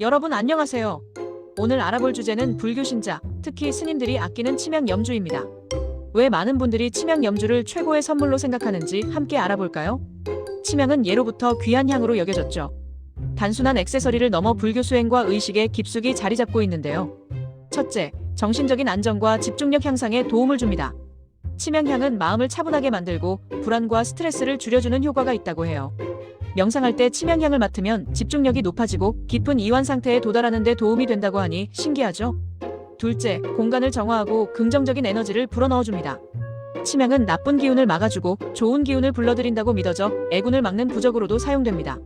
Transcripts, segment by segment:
여러분 안녕하세요. 오늘 알아볼 주제는 불교 신자, 특히 스님들이 아끼는 치명 염주입니다. 왜 많은 분들이 치명 염주를 최고의 선물로 생각하는지 함께 알아볼까요? 치명은 예로부터 귀한 향으로 여겨졌죠. 단순한 액세서리를 넘어 불교 수행과 의식에 깊숙이 자리 잡고 있는데요. 첫째, 정신적인 안정과 집중력 향상에 도움을 줍니다. 치명향은 마음을 차분하게 만들고 불안과 스트레스를 줄여주는 효과가 있다고 해요. 명상할 때 치명향을 맡으면 집중력이 높아지고 깊은 이완 상태에 도달하는 데 도움이 된다고 하니 신기하죠? 둘째, 공간을 정화하고 긍정적인 에너지를 불어넣어줍니다. 치명은 나쁜 기운을 막아주고 좋은 기운을 불러들인다고 믿어져 애군을 막는 부적으로도 사용됩니다.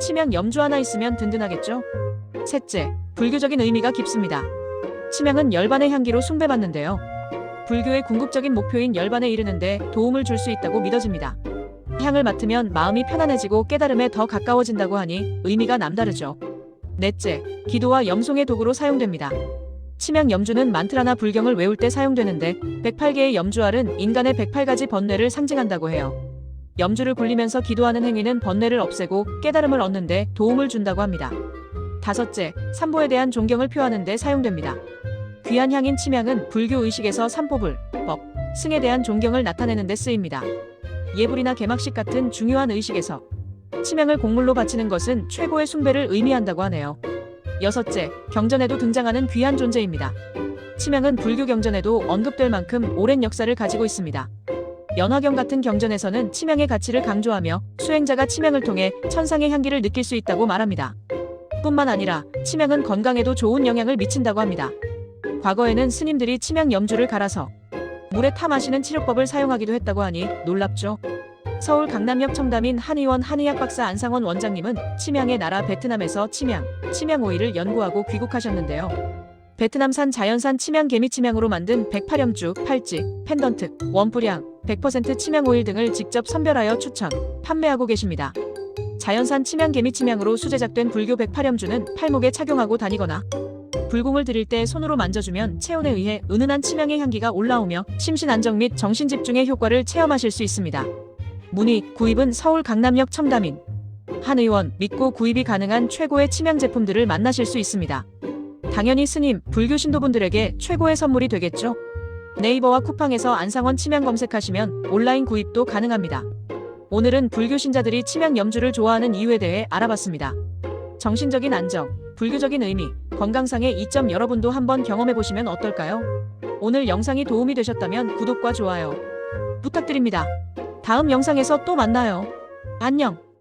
치명 염주 하나 있으면 든든하겠죠? 셋째, 불교적인 의미가 깊습니다. 치명은 열반의 향기로 숭배받는데요. 불교의 궁극적인 목표인 열반에 이르는데 도움을 줄 수 있다고 믿어집니다. 향을 맡으면 마음이 편안해지고 깨달음에 더 가까워진다고 하니 의미가 남다르죠. 넷째, 기도와 염송의 도구로 사용됩니다. 치명 염주는 만트라나 불경을 외울 때 사용되는데 108개의 염주알은 인간의 108가지 번뇌를 상징한다고 해요. 염주를 굴리면서 기도하는 행위는 번뇌를 없애고 깨달음을 얻는데 도움을 준다고 합니다. 다섯째, 삼보에 대한 존경을 표하는 데 사용됩니다. 귀한 향인 치명은 불교 의식에서 삼보불, 법, 승에 대한 존경을 나타내는 데 쓰입니다. 예불이나 개막식 같은 중요한 의식에서 치명을 공물로 바치는 것은 최고의 숭배를 의미한다고 하네요. 여섯째, 경전에도 등장하는 귀한 존재입니다. 치명은 불교 경전에도 언급될 만큼 오랜 역사를 가지고 있습니다. 연화경 같은 경전에서는 치명의 가치를 강조하며 수행자가 치명을 통해 천상의 향기를 느낄 수 있다고 말합니다. 뿐만 아니라 치명은 건강에도 좋은 영향을 미친다고 합니다. 과거에는 스님들이 치명 염주를 갈아서 물에 타 마시는 치료법을 사용하기도 했다고 하니 놀랍죠. 서울 강남역 청담인 한의원 한의학 박사 안상원 원장님은 치명의 나라 베트남에서 치명, 치명 오일을 연구하고 귀국하셨는데요. 베트남산 자연산 치명 개미 치명으로 만든 108염주, 팔찌, 펜던트, 원뿌량, 100% 치명 오일 등을 직접 선별하여 추천, 판매하고 계십니다. 자연산 치명 개미 치명으로 수제작된 불교 108염주는 팔목에 착용하고 다니거나 불공을 드릴 때 손으로 만져주면 체온에 의해 은은한 치명의 향기가 올라오며 심신 안정 및 정신 집중의 효과를 체험하실 수 있습니다. 문의, 구입은 서울 강남역 청담인 한 의원 믿고 구입이 가능한 최고의 치명 제품들을 만나실 수 있습니다. 당연히 스님, 불교 신도분들에게 최고의 선물이 되겠죠? 네이버와 쿠팡에서 안상원 치명 검색하시면 온라인 구입도 가능합니다. 오늘은 불교 신자들이 치명 염주를 좋아하는 이유에 대해 알아봤습니다. 정신적인 안정, 불교적인 의미, 건강상의 이점 여러분도 한번 경험해 보시면 어떨까요? 오늘 영상이 도움이 되셨다면 구독과 좋아요 부탁드립니다. 다음 영상에서 또 만나요. 안녕.